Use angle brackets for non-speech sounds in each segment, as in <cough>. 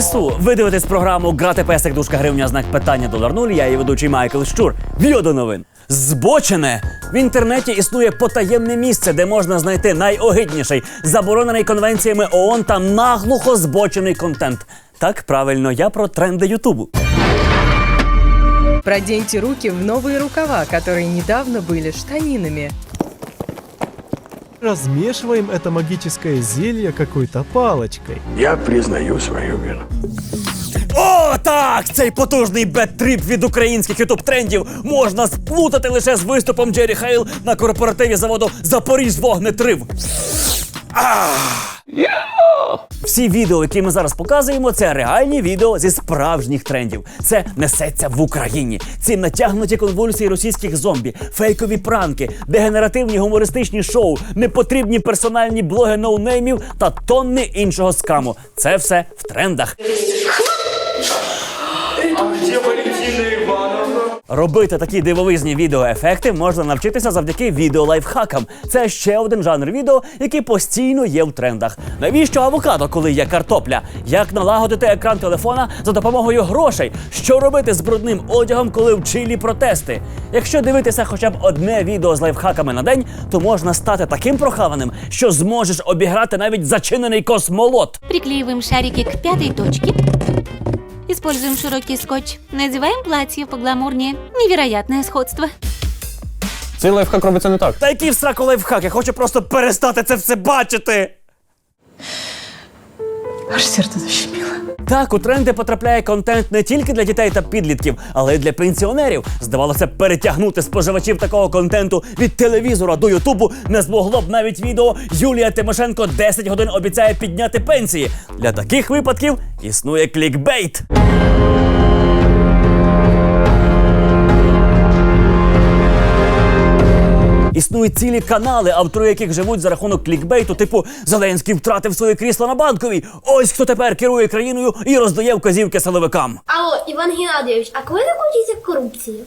Лайсу. Ви дивитесь програму Грати песик дужка гривня знак питання долар нуль. Я її ведучий Майкл Щур. В'йо до новин. Збочене в інтернеті існує потаємне місце, де можна знайти найогидніший, заборонений конвенціями ООН та наглухо збочений контент. Так правильно, я про тренди Ютубу. Проденьте руки в новые рукава, которые недавно были штанинами. Размешиваем это магическое зелье какой-то палочкой. Я признаю свою вину. О, так! Цей потужний бет-трип від українських ютуб трендів можна сплутати лише з виступом Джері Хейл на корпоративі заводу Запоріж вогнетрив. Всі відео, які ми зараз показуємо, це реальні відео зі справжніх трендів. Це несеться в Україні. Ці натягнуті конвульсії російських зомбі, фейкові пранки, дегенеративні гумористичні шоу, непотрібні персональні блоги ноунеймів та тонни іншого скаму. Це все в трендах. Робити такі дивовижні відеоефекти можна навчитися завдяки відеолайфхакам. Це ще один жанр відео, який постійно є в трендах. Навіщо авокадо, коли є картопля? Як налагодити екран телефона за допомогою грошей? Що робити з брудним одягом, коли в Чилі протести? Якщо дивитися хоча б одне відео з лайфхаками на день, то можна стати таким прохаваним, що зможеш обіграти навіть зачинений космолот. Приклеиваем шарики к пятой точке. Используем широкий скотч. Надеваем платье погламурнее. Невероятное сходство. Цей лайфхак робиться не так. Та який в сраку лайфхак? Я хочу просто перестати це все бачити. Аж серце защемило. Так, у тренди потрапляє контент не тільки для дітей та підлітків, але й для пенсіонерів. Здавалося, б, перетягнути споживачів такого контенту від телевізора до Ютубу не змогло б навіть відео Юлія Тимошенко 10 годин обіцяє підняти пенсії. Для таких випадків існує клікбейт. Існують цілі канали, автори яких живуть за рахунок клікбейту, типу Зеленський втратив своє крісло на банковій. Ось хто тепер керує країною і роздає вказівки силовикам. Алло, Іван Геннадійович, а коли закінчиться корупція?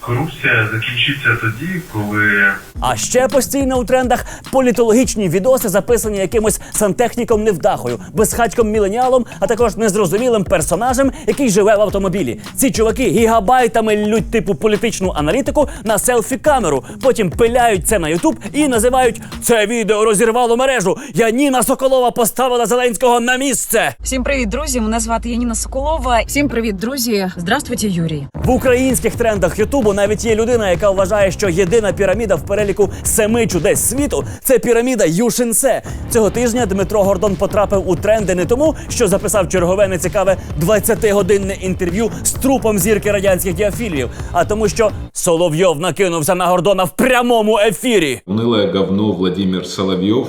Корупція закінчиться тоді, коли А ще постійно у трендах політологічні відоси, записані якимось сантехніком невдахою, безхатьком міленіалом, а також незрозумілим персонажем, який живе в автомобілі. Ці чуваки гігабайтами лють типу політичну аналітику на селфі-камеру. Потім пиляють це на Ютуб і називають це відео розірвало мережу. Яніна Соколова поставила Зеленського на місце. Всім привіт, друзі! Мене звати Яніна Соколова. Всім привіт, друзі! Здравствуйте, Юрій. В українських трендах Ютубу навіть є людина, яка вважає, що єдина піраміда в переліку семи чудес світу це піраміда Юшинсе. Цього тижня Дмитро Гордон потрапив у тренди не тому, що записав чергове нецікаве 20-годинне інтерв'ю з трупом зірки радянських діафілів, а тому, що Соловйов накинувся на Гордона в прямому ефірі. Унылое говно Владимир Соловьев,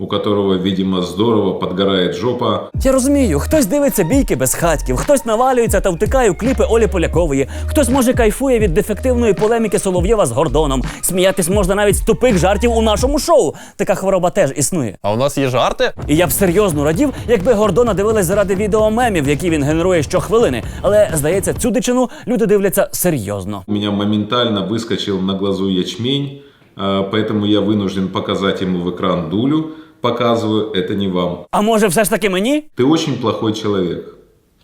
у которого, видимо, здорово подгорает жопа. Я розумію, хтось дивиться бійки без хатків, хтось навалюється та втикає в кліпи Олі Полякової, хтось може кайфує від дефективної полеміки Солов'єва з Гордоном. Сміятись можна навіть з тупих жартів у нашому шоу. Така хвороба теж існує. А у нас є жарти? І я б серйозно радів, якби Гордона дивились заради відеомемів, які він генерує щохвилини. Але здається, цю дичину люди дивляться серйозно. У меня моментально выскочил на глазу ячмень, а, поэтому я вынужден показать ему в экран дулю. Показываю, это не вам. А може, все ж таки мені? Ты очень плохой человек.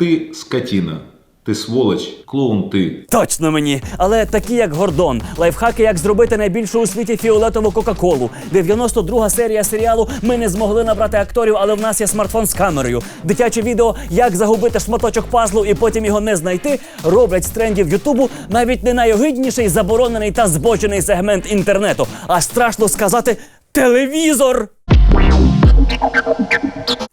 Ты скотина. Ты сволочь. Клоун ты. Точно мені. Але такі, як Гордон, лайфхаки, як зробити найбільшу у світі фіолетову Кока-Колу. 92 серія серіалу Ми не змогли набрати акторів, але в нас є смартфон з камерою. Дитяче відео Як загубити шматочок пазлу і потім його не знайти, роблять з трендів Ютубу навіть не найогидніший заборонений та збочений сегмент інтернету. А страшно сказати телевізор.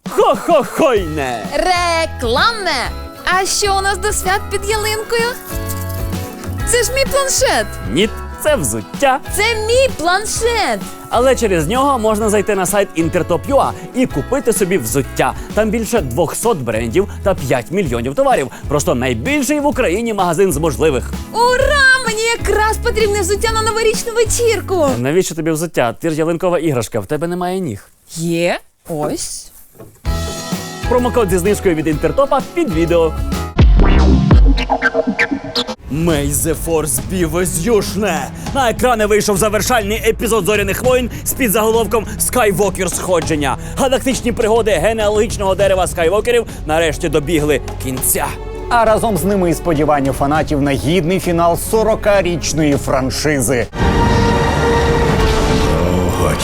Хо-хо-хойне! Рекламне! А що у нас до свят під ялинкою? Це ж мій планшет! Ні, це взуття. Це мій планшет! Але через нього можна зайти на сайт Intertop.ua і купити собі взуття. Там більше 200 брендів та 5 мільйонів товарів. Просто найбільший в Україні магазин з можливих. Ура! Мені якраз потрібне взуття на новорічну вечірку! Навіщо тобі взуття? Ти ж ялинкова іграшка, в тебе немає ніг. Є ось. Промокод зі знижкою від Інтертопа під відео. May the Force be with you, шне! На екрани вийшов завершальний епізод зоряних воїн з під заголовком Скайвокер сходження. Галактичні пригоди генеалогічного дерева скайвокерів нарешті добігли кінця. А разом з ними і сподівання фанатів на гідний фінал 40-річної франшизи.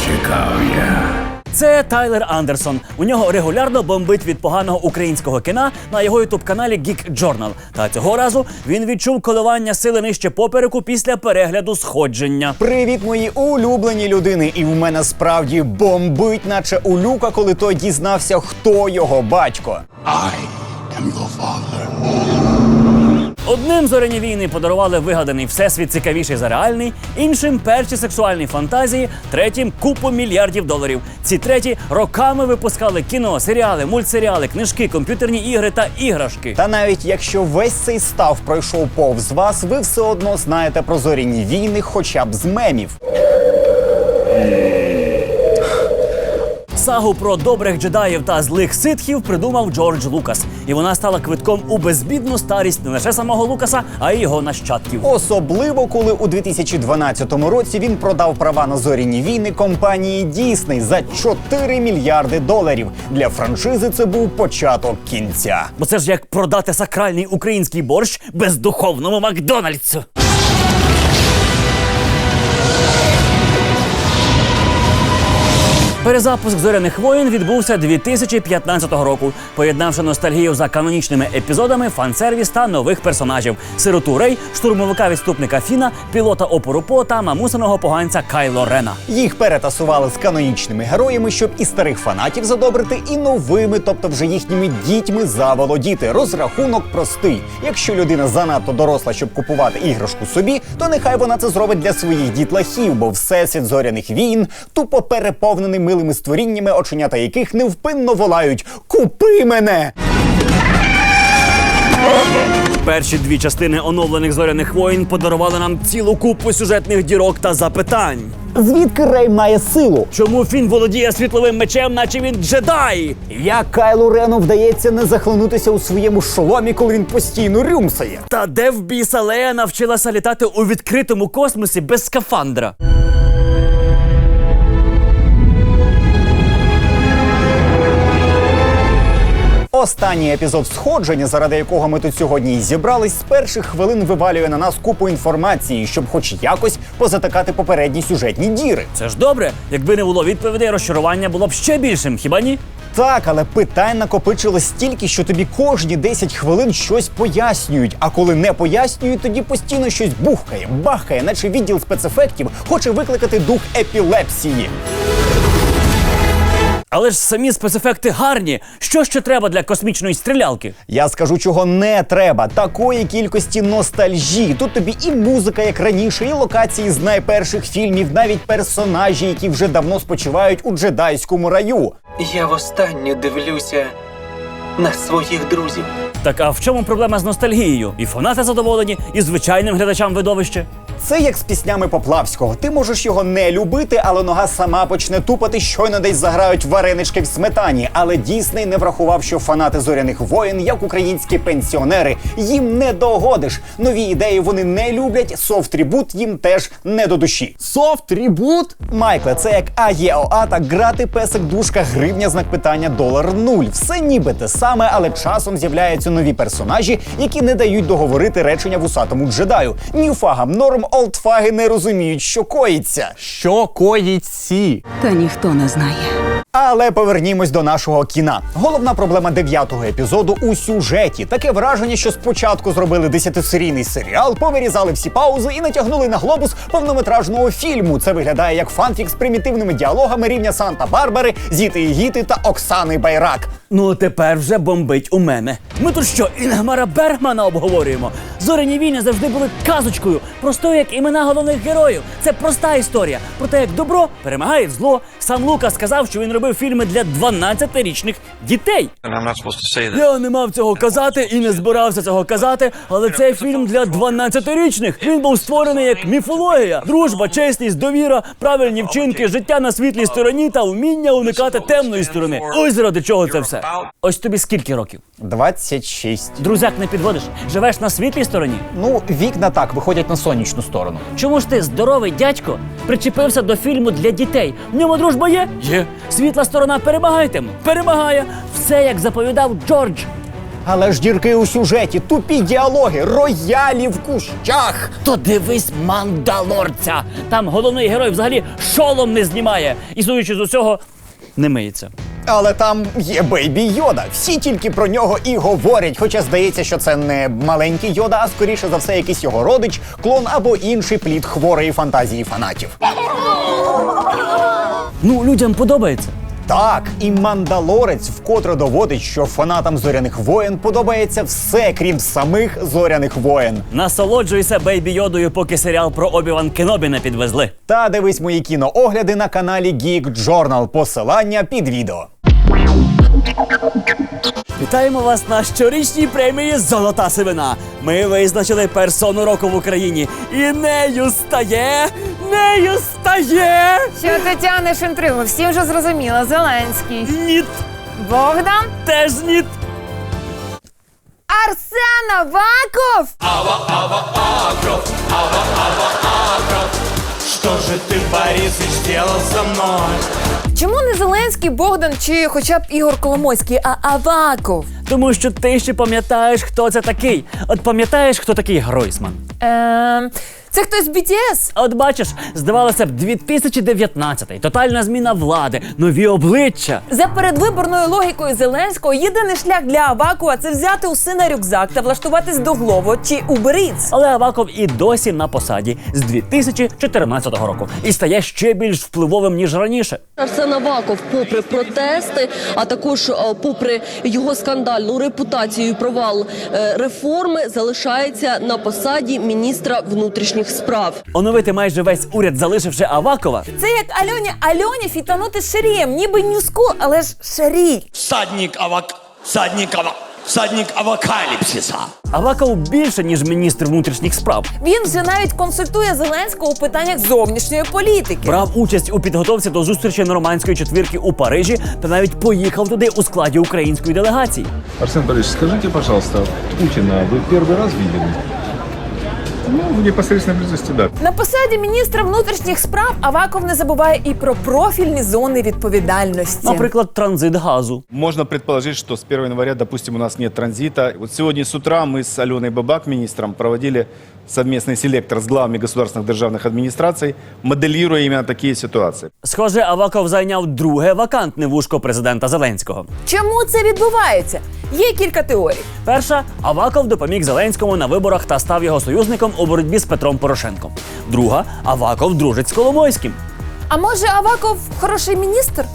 Чекав я. Це Тайлер Андерсон. У нього регулярно бомбить від поганого українського кіна на його ютуб-каналі Geek Journal. Та цього разу він відчув коливання сили нижче попереку після перегляду сходження. Привіт, мої улюблені людини! І в мене справді бомбить, наче у люка, коли той дізнався, хто його батько. Одним зоряні війни подарували вигаданий всесвіт цікавіший за реальний, іншим перші сексуальні фантазії, третім купу мільярдів доларів. Ці треті роками випускали кіно, серіали, мультсеріали, книжки, комп'ютерні ігри та іграшки. Та навіть якщо весь цей став пройшов повз вас, ви все одно знаєте про зоряні війни, хоча б з мемів. Сагу про добрих джедаїв та злих ситхів придумав Джордж Лукас, і вона стала квитком у безбідну старість не лише самого Лукаса, а й його нащадків. Особливо, коли у 2012 році він продав права на зоряні війни компанії Дісней за 4 мільярди доларів. Для франшизи це був початок кінця. Бо це ж як продати сакральний український борщ бездуховному Макдональдсу. Перезапуск зоряних воїн відбувся 2015 року, поєднавши ностальгію за канонічними епізодами, фан-сервіс та нових персонажів: сироту Рей, штурмовика відступника Фіна, пілота опору По та мамусиного поганця Кайло Рена. Їх перетасували з канонічними героями, щоб і старих фанатів задобрити, і новими, тобто вже їхніми дітьми заволодіти. Розрахунок простий. Якщо людина занадто доросла, щоб купувати іграшку собі, то нехай вона це зробить для своїх дітлахів, бо всесвіт зоряних війн тупо переповнений милими створіннями, оченята яких невпинно волають Купи мене! Перші дві частини оновлених зоряних воїн подарували нам цілу купу сюжетних дірок та запитань. Звідки Рей має силу? Чому Фін володіє світловим мечем, наче він джедай? Як Кайлу Рену вдається не захлинутися у своєму шоломі, коли він постійно рюмсає? Та де в біса Лея навчилася літати у відкритому космосі без скафандра? Останній епізод сходження, заради якого ми тут сьогодні і зібрались, з перших хвилин вивалює на нас купу інформації, щоб хоч якось позатикати попередні сюжетні діри. Це ж добре. Якби не було відповідей, розчарування було б ще більшим, хіба ні? Так, але питань накопичилось стільки, що тобі кожні 10 хвилин щось пояснюють. А коли не пояснюють, тоді постійно щось бухкає, бахкає, наче відділ спецефектів хоче викликати дух епілепсії. Але ж самі спецефекти гарні. Що ще треба для космічної стрілялки? Я скажу, чого не треба. Такої кількості ностальжі. Тут тобі і музика, як раніше, і локації з найперших фільмів, навіть персонажі, які вже давно спочивають у джедайському раю. Я востаннє дивлюся на своїх друзів. Так а в чому проблема з ностальгією? І фанати задоволені, і звичайним глядачам видовище. Це як з піснями Поплавського. Ти можеш його не любити, але нога сама почне тупати, щойно десь заграють варенички в сметані. Але Дісней не врахував, що фанати зоряних воїн, як українські пенсіонери, їм не догодиш. Нові ідеї вони не люблять. Софт-рібут їм теж не до душі. Софт-рібут? Майкле, це як АЄОА та грати песик дужка гривня знак питання долар нуль. Все ніби те саме, але часом з'являються нові персонажі, які не дають договорити речення вусатому джедаю. Ньюфагам норм олдфаги не розуміють, що коїться. Що коїться? Та ніхто не знає. Але повернімось до нашого кіна. Головна проблема дев'ятого епізоду у сюжеті. Таке враження, що спочатку зробили десятисерійний серіал, повирізали всі паузи і натягнули на глобус повнометражного фільму. Це виглядає як фанфік з примітивними діалогами рівня Санта-Барбари, Зіти і Гіти та Оксани Байрак. Ну тепер вже бомбить у мене. Ми тут що, Інгмара Бергмана обговорюємо? Зоряні війни завжди були казочкою, простою як імена головних героїв. Це проста історія про те, як добро перемагає зло. Сам Лука сказав, що він робив робив фільми для 12-річних дітей. Я не мав цього казати і не збирався цього казати, але цей фільм для 12-річних. Він був створений як міфологія. Дружба, чесність, довіра, правильні вчинки, життя на світлій стороні та вміння уникати темної сторони. Ось заради чого це все. Ось тобі скільки років? 26. Друзяк не підводиш? Живеш на світлій стороні? Ну, вікна так виходять на сонячну сторону. Чому ж ти, здоровий дядько, причепився до фільму для дітей? В ньому дружба є? Є. Світла сторона перемагає Перемагає. Все як заповідав Джордж. Але ж дірки у сюжеті, тупі діалоги, роялі в кущах. То дивись мандалорця. Там головний герой взагалі шолом не знімає. І судячи з усього, не миється. Але там є Бейбі Йода. Всі тільки про нього і говорять. Хоча здається, що це не маленький Йода, а скоріше за все, якийсь його родич, клон або інший плід хворої фантазії фанатів. Ну, людям подобається. Так, і мандалорець вкотре доводить, що фанатам зоряних воєн подобається все, крім самих зоряних воєн. Насолоджуйся бейбі йодою, поки серіал про Обіван Кенобі не підвезли. Та дивись мої кіноогляди на каналі Geek Journal. Посилання під відео. Вітаємо вас на щорічній премії Золота сивина. Ми визначили персону року в Україні. І нею стає. Нею стає. Що ти тянеш інтригу? Всім вже зрозуміло. Зеленський. Ніт. Богдан? Теж ніт. Арсен Аваков? Чому не Зеленський, Богдан чи хоча б Ігор Коломойський, а Аваков? Тому що ти ще пам'ятаєш, хто це такий. От пам'ятаєш, хто такий Гройсман? Ем, це хтось з BTS? От бачиш, здавалося б, 2019-й, тотальна зміна влади, нові обличчя. За передвиборною логікою Зеленського єдиний шлях для Авакова це взяти у сина рюкзак та влаштуватись до Глово чи Eats. Але Аваков і досі на посаді з 2014 року і стає ще більш впливовим ніж раніше. Арсен Аваков, попри протести, а також е, попри його скандальну репутацію і провал е, реформи, залишається на посаді міністра внутрішніх справ. Оновити майже весь уряд, залишивши Авакова. Це як Альоні Альоні фітанути Шарієм, ніби нюскул, але ж Шарій. Садник авак... Садник авак... Садник авокаліпсиса. Аваков більше ніж міністр внутрішніх справ. Він вже навіть консультує Зеленського у питаннях зовнішньої політики. Брав участь у підготовці до зустрічі нормандської четвірки у Парижі та навіть поїхав туди у складі української делегації. Арсен Борисович, скажите, пожалуйста, Путина вы первый раз видели? Ну, в непосредственной близости, да. На посаді міністра внутрішніх справ Аваков не забуває і про профільні зони відповідальності. Наприклад, транзит газу. Можно предположить, что с 1 января, допустим, у нас нет транзита. Вот сегодня с утра мы с Аленой Бабак, министром, проводили совместный селектор с главами государственных державных администраций, моделируя именно такие ситуации. Схоже, Аваков зайняв друге вакантне вушко президента Зеленського. Чому це відбувається? Є кілька теорій. Перша Аваков допоміг Зеленському на виборах та став його союзником у боротьбі з Петром Порошенком. Друга Аваков дружить з Коломойським. А може Аваков хороший міністр? <laughs>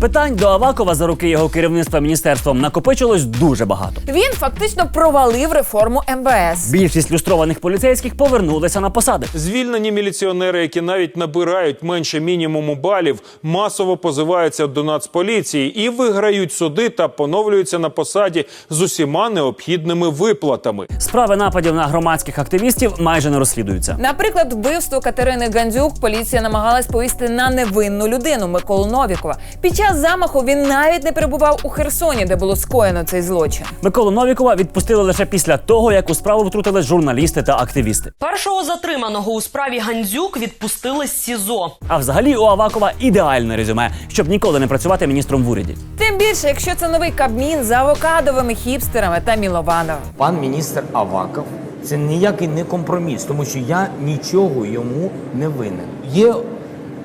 Питань до Авакова за руки його керівництва міністерством накопичилось дуже багато. Він фактично провалив реформу МВС. Більшість люстрованих поліцейських повернулися на посади. Звільнені міліціонери, які навіть набирають менше мінімуму балів, масово позиваються до нацполіції і виграють суди та поновлюються на посаді з усіма необхідними виплатами. Справи нападів на громадських активістів майже не розслідуються. Наприклад, вбивство Катерини Гандзюк поліція намагалась повісти на невинну людину Миколу Новікова. Під час замаху він навіть не перебував у Херсоні, де було скоєно цей злочин. Миколу Новікова відпустили лише після того, як у справу втрутились журналісти та активісти. Першого затриманого у справі Гандзюк відпустили з СІЗО. А взагалі у Авакова ідеальне резюме, щоб ніколи не працювати міністром в уряді. Тим більше, якщо це новий кабмін з авокадовими хіпстерами та Міловановим. Пан міністр Аваков це ніякий не компроміс, тому що я нічого йому не винен. Є,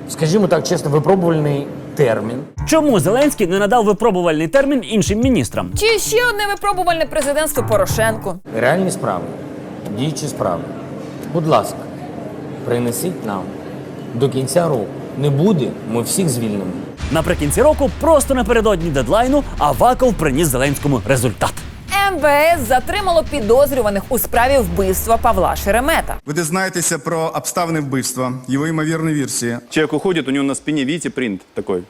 скажімо так чесно, випробувальний термін. Чому Зеленський не надав випробувальний термін іншим міністрам? Чи ще одне випробувальне президентство Порошенку? Реальні справи, діючі справи. Будь ласка, принесіть нам до кінця року. Не буде, ми всіх звільнимо. Наприкінці року, просто напередодні дедлайну, Аваков приніс Зеленському результат. МВС затримало підозрюваних у справі вбивства Павла Шеремета. Ви дізнаєтеся про обставини вбивства, його ймовірні версії. Чоловік уходить, у нього на спині бачите, принт такой,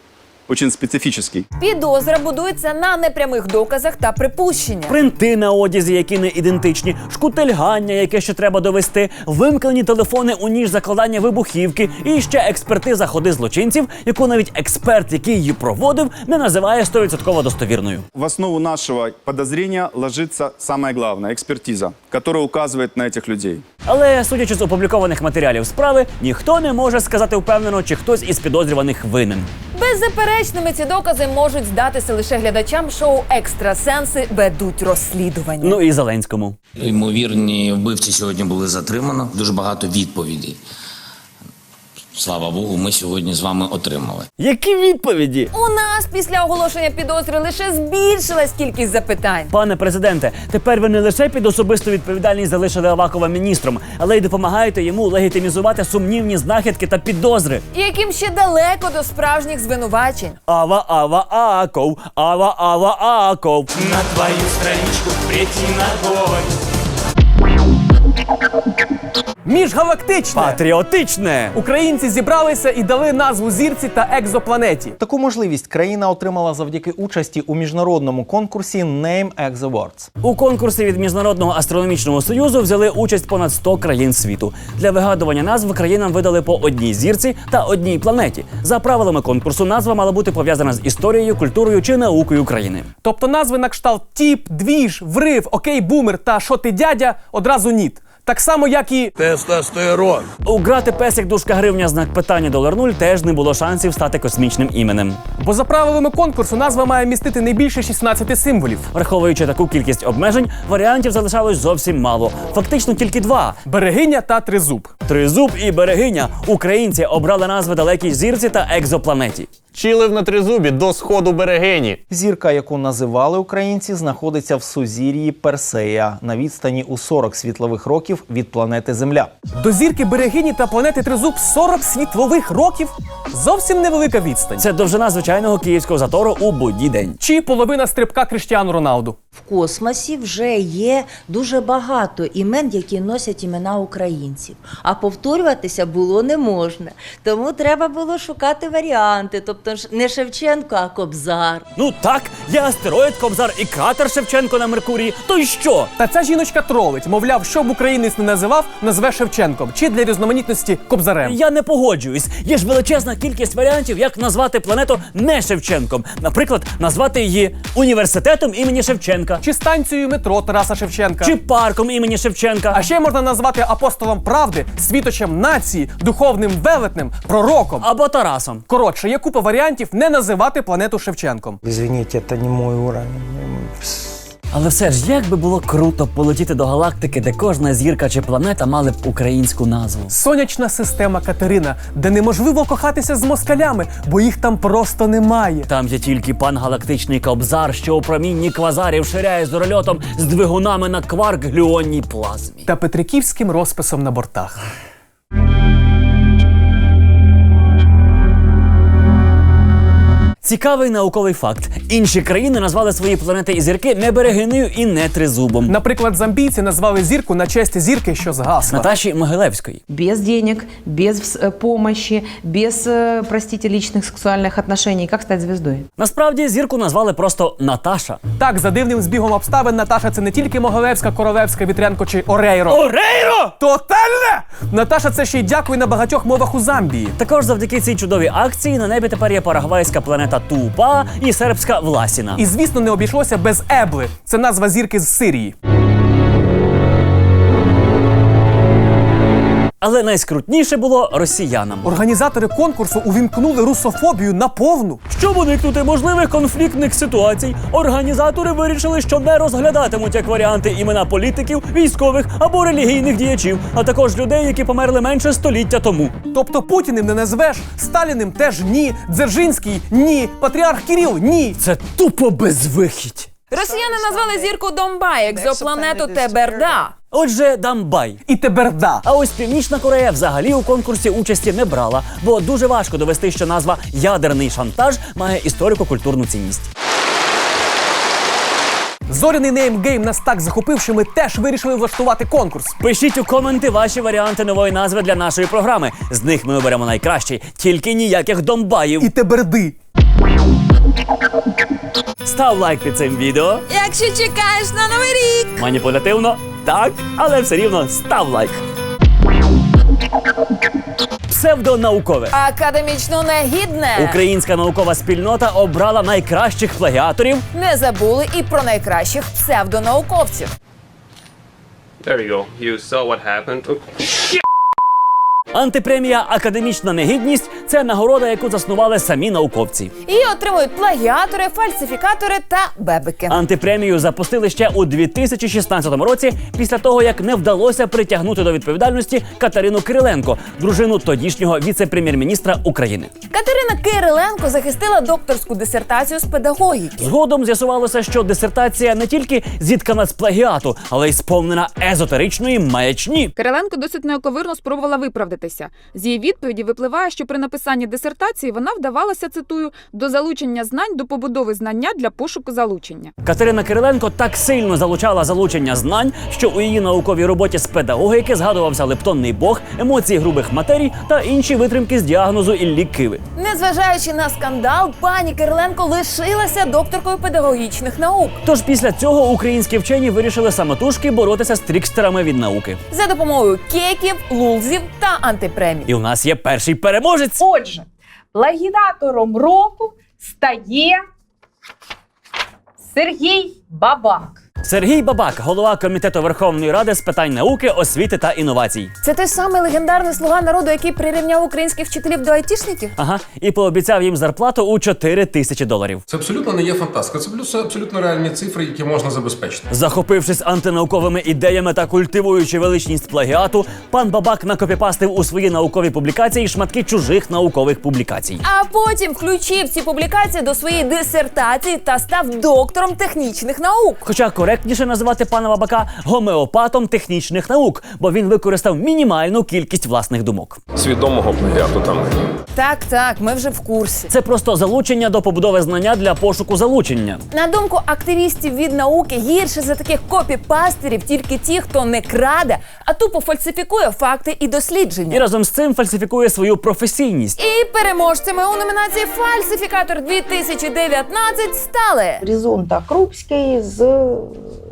очень специфический. Підозра будується на непрямих доказах та припущеннях. Принти на одязі, які не ідентичні, шкутильгання, яке ще треба довести, вимкнені телефони у ніж закладання вибухівки, і ще експертиза ходи злочинців, яку навіть експерт, який її проводив, не називає 100% достовірною. В основу нашего подозрения ложится самое главное – экспертиза, которая указывает на этих людей. Але судячи з опублікованих матеріалів справи, ніхто не може сказати впевнено, чи хтось із підозрюваних винен. Беззаперечними ці докази можуть здатися лише глядачам шоу Екстрасенси ведуть розслідування. Ну і Зеленському. Ймовірні вбивці сьогодні були затримано. Дуже багато відповідей. Слава Богу, ми сьогодні з вами отримали. Які відповіді? У нас після оголошення підозри лише збільшилась кількість запитань. Пане президенте, тепер ви не лише під особисту відповідальність залишили Авакова міністром, але й допомагаєте йому легітимізувати сумнівні знахідки та підозри. Яким ще далеко до справжніх звинувачень. Ава, ава, аков, ава, ава, аков. На твою страничку прийти ногой. Міжгалактичне! Патріотичне! Українці зібралися і дали назву зірці та екзопланеті. Таку можливість країна отримала завдяки участі у міжнародному конкурсі Name X Awards. У конкурсі від Міжнародного астрономічного союзу взяли участь понад 100 країн світу. Для вигадування назв країнам видали по одній зірці та одній планеті. За правилами конкурсу назва мала бути пов'язана з історією, культурою чи наукою країни. Тобто назви на кшталт тіп, двіж, врив, окей, бумер та що ти дядя одразу ніт. Так само, як і Тестостерон. У грати песик дужка гривня знак питання долар нуль теж не було шансів стати космічним іменем. Бо за правилами конкурсу назва має містити не більше 16 символів. Враховуючи таку кількість обмежень, варіантів залишалось зовсім мало. Фактично тільки два: Берегиня та тризуб. Тризуб і берегиня. Українці обрали назви далекій зірці та екзопланеті. Чилив на тризубі до сходу берегині. Зірка, яку називали українці, знаходиться в сузір'ї Персея на відстані у 40 світлових років від планети Земля. До зірки берегині та планети Тризуб 40 світлових років? Зовсім невелика відстань. Це довжина звичайного київського затору у будній день. Чи половина стрибка Кріштіану Роналду. В космосі вже є дуже багато імен, які носять імена українців. А повторюватися було не можна. Тому треба було шукати варіанти. Тобто ж не Шевченко, а Кобзар. Ну так, є астероїд Кобзар і кратер Шевченко на Меркурії. То й що? Та ця жіночка тролить, мовляв, що б українець не називав, назве Шевченком чи для різноманітності Кобзарем. Я не погоджуюсь. Є ж величезна кількість варіантів, як назвати планету не Шевченком. Наприклад, назвати її університетом імені Шевченка. Чи станцією метро Тараса Шевченка. Чи парком імені Шевченка. А ще можна назвати апостолом правди, світочем нації, духовним велетнем, пророком. Або Тарасом. Коротше, є купа варіантів не називати планету Шевченком. Извините, це не мой уровень. Але все ж, як би було круто полетіти до галактики, де кожна зірка чи планета мали б українську назву. Сонячна система Катерина, де неможливо кохатися з москалями, бо їх там просто немає. Там є тільки пан галактичний кобзар, що у промінні квазарів ширяє зорольотом з двигунами на кварк глюонній плазмі. Та петриківським розписом на бортах. Цікавий науковий факт: інші країни назвали свої планети і зірки не берегинею і не тризубом. Наприклад, замбійці назвали зірку на честь зірки, що згасла. Наташі Могилевської. Без денег, без э, помощи, без, э, простите, личных сексуальных отношений. Как стать звездой? Насправді зірку назвали просто Наташа. Так, за дивним збігом обставин Наташа це не тільки Могилевська, Королевська, Вітрянко чи Орейро. Орейро! Тотальне! Наташа це ще й дякує на багатьох мовах у Замбії. Також завдяки цій чудовій акції на небі тепер є парагвайська планета Тупа і сербська Власіна. І звісно, не обійшлося без Ебли. Це назва зірки з Сирії. Але найскрутніше було росіянам. Організатори конкурсу увімкнули русофобію на повну. Щоб уникнути можливих конфліктних ситуацій, організатори вирішили, що не розглядатимуть як варіанти імена політиків, військових або релігійних діячів, а також людей, які померли менше століття тому. Тобто Путіним не назвеш, Сталіним теж ні, Дзержинський ні, Патріарх Кирил ні. Це тупо безвихідь. Росіяни назвали зірку Домбай, екзопланету Теберда. Отже, Дамбай. І Теберда. А ось Північна Корея взагалі у конкурсі участі не брала, бо дуже важко довести, що назва ядерний шантаж має історико-культурну цінність. Зоряний неймгейм нас так захопив, що ми теж вирішили влаштувати конкурс. Пишіть у коменти ваші варіанти нової назви для нашої програми. З них ми оберемо найкращий, тільки ніяких домбаїв. І теберди. Став лайк під цим відео. Якщо чекаєш на новий рік. Маніпулятивно, так, але все рівно став лайк. Псевдонаукове. Академічно негідне. Українська наукова спільнота обрала найкращих плагіаторів. Не забули і про найкращих псевдонауковців. There you go. You saw what happened. Антипремія Академічна негідність це нагорода, яку заснували самі науковці. І отримують плагіатори, фальсифікатори та бебики. Антипремію запустили ще у 2016 році, після того як не вдалося притягнути до відповідальності Катерину Кириленко, дружину тодішнього віце-прем'єр-міністра України. Катерина Кириленко захистила докторську дисертацію з педагогіки. Згодом з'ясувалося, що дисертація не тільки зіткана з плагіату, але й сповнена езотеричної маячні. Кириленко досить неоковирно спробувала виправдатися. З її відповіді випливає, що при написанні дисертації вона вдавалася, цитую, до залучення знань до побудови знання для пошуку залучення. Катерина Кириленко так сильно залучала залучення знань, що у її науковій роботі з педагогіки згадувався лептонний бог, емоції грубих матерій та інші витримки з діагнозу Іллі Киви. Незважаючи на скандал, пані Кириленко лишилася докторкою педагогічних наук. Тож після цього українські вчені вирішили самотужки боротися з трікстерами від науки. За допомогою кейків, лулзів та антипремій. І у нас є перший переможець. Отже, плагіатором року стає Сергій Бабак. Сергій Бабак, голова комітету Верховної Ради з питань науки, освіти та інновацій. Це той самий легендарний слуга народу, який прирівняв українських вчителів до айтішників. Ага, і пообіцяв їм зарплату у 4 тисячі доларів. Це абсолютно не є фантастика. Це плюс абсолютно реальні цифри, які можна забезпечити. Захопившись антинауковими ідеями та культивуючи величність плагіату, пан Бабак накопіпастив у свої наукові публікації шматки чужих наукових публікацій. А потім включив ці публікації до своєї дисертації та став доктором технічних наук. Хоча коректніше називати пана Бабака гомеопатом технічних наук, бо він використав мінімальну кількість власних думок. Свідомого плагіату там. Так, так, ми вже в курсі. Це просто залучення до побудови знання для пошуку залучення. На думку активістів від науки, гірше за таких копіпастерів тільки ті, хто не краде, а тупо фальсифікує факти і дослідження. І разом з цим фальсифікує свою професійність. І переможцями у номінації Фальсифікатор 2019 стали Різун та Крупський з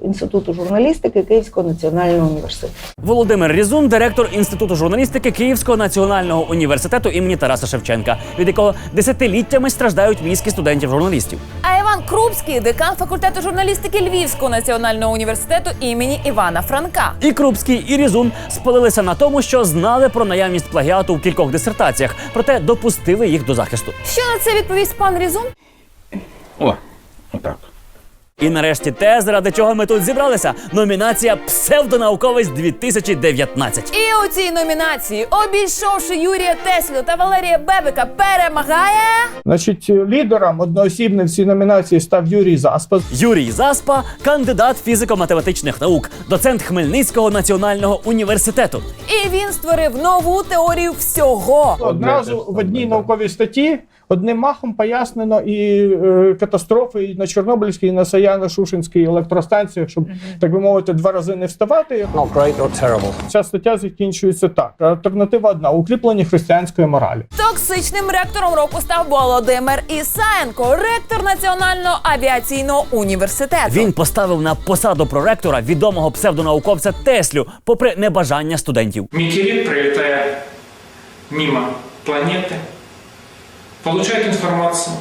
Інституту журналістики Київського національного університету. Володимир Різун, директор інституту журналістики Київського національного університету імені Тараса Шевченка, від якого десятиліттями страждають мізки студентів-журналістів. А Іван Крупський, декан факультету журналістики Львівського національного університету імені Івана Франка. І Крупський, і Різун спалилися на тому, що знали про наявність плагіату в кількох дисертаціях, проте допустили їх до захисту. Що на це відповість пан Різун? О, отак. І нарешті те, заради чого ми тут зібралися. Номінація Псевдонауковець 2019. І у цій номінації, обійшовши Юрія Теслю та Валерія Бебека, перемагає. Значить, лідером одноосібним в цій номінації став Юрій Заспа. Юрій Заспа, кандидат фізико-математичних наук, доцент Хмельницького національного університету. І він створив нову теорію всього. Одразу в одній науковій статті одним махом пояснено і е, катастрофи і на Чорнобильській, і на Саяно-Шушинській електростанціях, щоб так би мовити, два рази не вставати. Not great or terrible. Ця стаття закінчується так: альтернатива одна укріплення християнської моралі. Токсичним ректором року став Володимир Ісаєнко, ректор Національного авіаційного університету. Він поставив на посаду проректора відомого псевдонауковця Теслю, попри небажання студентів. Метеорит, пролетая мимо планеты, получает информацию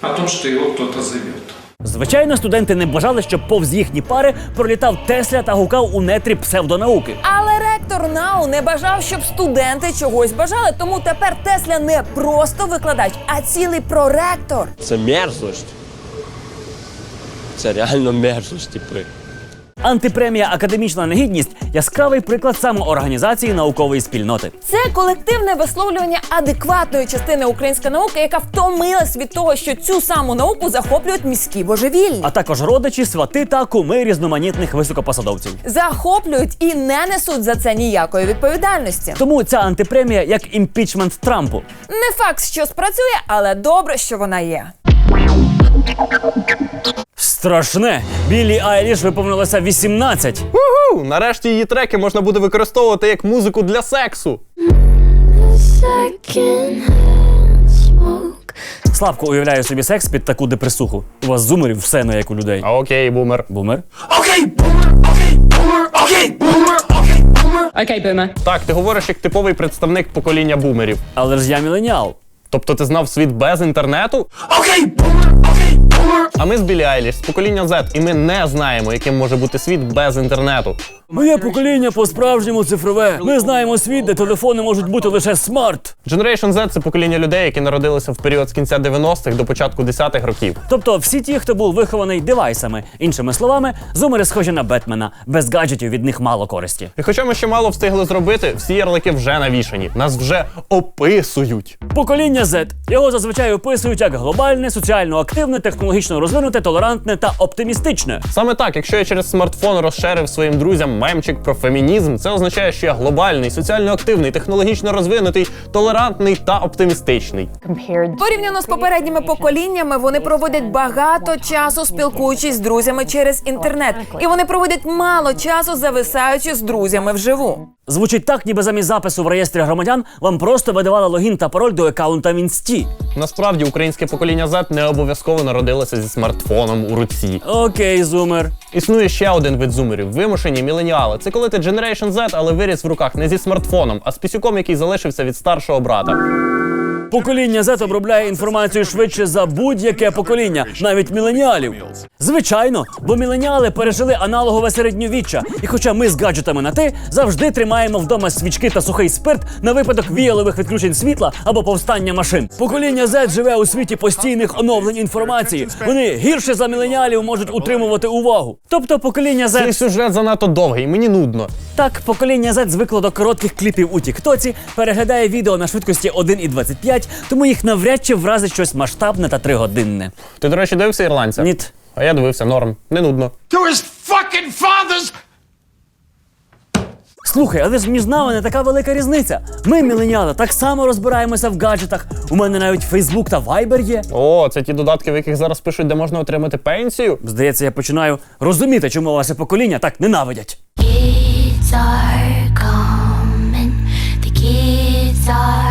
о том, что его кто-то зовет. Звичайно, студенти не бажали, щоб повз їхні пари пролітав Тесля та гукав у нетрі псевдонауки. Але ректор НАУ не бажав, щоб студенти чогось бажали, тому тепер Тесля не просто викладач, а цілий проректор. Це мерзость. Це реально мерзость, типи. Антипремія Академічна негідність яскравий приклад самоорганізації наукової спільноти. Це колективне висловлювання адекватної частини української науки, яка втомилась від того, що цю саму науку захоплюють міські божевільні. А також родичі, свати та куми різноманітних високопосадовців. Захоплюють і не несуть за це ніякої відповідальності. Тому ця антипремія як імпічмент Трампу. Не факт, що спрацює, але добре, що вона є. Страшне. Білі Айліш виповнилося 18. Уху! Нарешті її треки можна буде використовувати як музику для сексу. Слабко уявляю собі секс під таку депресуху. У вас зумерів все не як у людей. А окей, бумер. Окей, Бумер? Окей, бумер. Окей, бумер! Окей, бумер. Так, ти говориш як типовий представник покоління бумерів. Але ж я міленіал. Тобто ти знав світ без інтернету? А ми з Білі Айліш з покоління Z, і ми не знаємо, яким може бути світ без інтернету. Моє покоління по-справжньому цифрове. Ми знаємо світ, де телефони можуть бути лише смарт. Generation Z – це покоління людей, які народилися в період з кінця 90-х до початку 10-х років. Тобто всі ті, хто був вихований девайсами. Іншими словами, зумери схожі на Бетмена. Без гаджетів від них мало користі. І хоча ми ще мало встигли зробити, всі ярлики вже навішані. Нас вже описують. Покоління Z. Його зазвичай описують як глобальне, соціально активне, технологічно розвинуте, толерантне та оптимістичне. Саме так, якщо я через смартфон розширив своїм друзям мемчик про фемінізм, це означає, що я глобальний, соціально активний, технологічно розвинутий, толерантний та оптимістичний. Порівняно з попередніми поколіннями, вони проводять багато часу спілкуючись з друзями через інтернет, і вони проводять мало часу зависаючи з друзями вживу. Звучить так, ніби замість запису в реєстрі громадян вам просто видавали логін та пароль до аккаунта в інсті. Насправді українське покоління Z не обов'язково народилося зі смартфоном у руці. Окей, зумер. Існує ще один вид зумерів вимушені міленіали. Це коли ти Generation Z, але виріс в руках не зі смартфоном, а з пісюком, який залишився від старшого брата. Покоління Z обробляє інформацію швидше за будь-яке покоління, навіть міленіалів. Звичайно, бо міленіали пережили аналогове середньовіччя, і хоча ми з гаджетами на ти завжди тримаємо вдома свічки та сухий спирт на випадок віялових відключень світла або повстання машин. Покоління Z живе у світі постійних оновлень інформації. Вони гірше за міленіалів можуть утримувати увагу. Тобто покоління Z... Цей сюжет занадто довгий, мені нудно. Так, покоління Z звикло до коротких кліпів у Тіктоці, переглядає відео на швидкості 1,25, тому їх навряд чи вразить щось масштабне та тригодинне. Ти, до речі, дивився ірландця? Ні. А я дивився норм. Не нудно. To his fucking fathers! Слухай, але ж між нами не така велика різниця. Ми, міленіали, так само розбираємося в гаджетах. У мене навіть Фейсбук та Вайбер є. О, це ті додатки, в яких зараз пишуть, де можна отримати пенсію. Здається, я починаю розуміти, чому ваше покоління так ненавидять. Kids are coming, the kids are.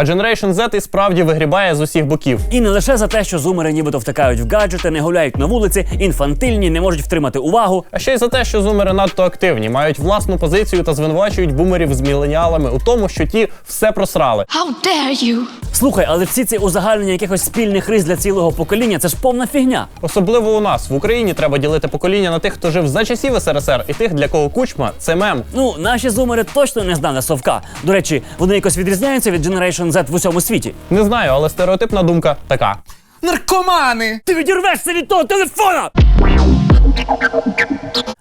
А Generation Z і справді вигрібає з усіх боків. І не лише за те, що зумери нібито втикають в гаджети, не гуляють на вулиці, інфантильні, не можуть втримати увагу. А ще й за те, що зумери надто активні, мають власну позицію та звинувачують бумерів з міленіалами у тому, що ті все просрали. How dare you? Слухай, але всі ці узагальнення якихось спільних рис для цілого покоління це ж повна фігня. Особливо у нас в Україні треба ділити покоління на тих, хто жив за часів СРСР, і тих, для кого кучма це мем. Ну, наші зумери точно не знали совка. До речі, вони якось відрізняються від Generation Z в усьому світі. Не знаю, але стереотипна думка така. Наркомани! Ти відірвешся від того телефона!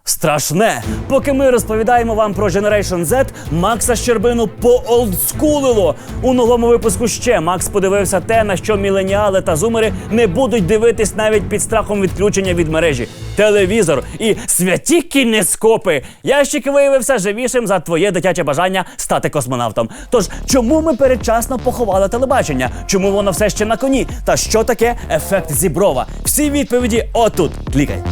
Страшне! Поки ми розповідаємо вам про Generation Z, Макса Щербину поолдскулило. У новому випуску ще Макс подивився те, на що міленіали та зумери не будуть дивитись навіть під страхом відключення від мережі. Телевізор і святі кінескопи. Ящик виявився живішим за твоє дитяче бажання стати космонавтом. Тож чому ми передчасно поховали телебачення? Чому воно все ще на коні? Та що таке ефект зіброва? Всі відповіді отут. Клікай.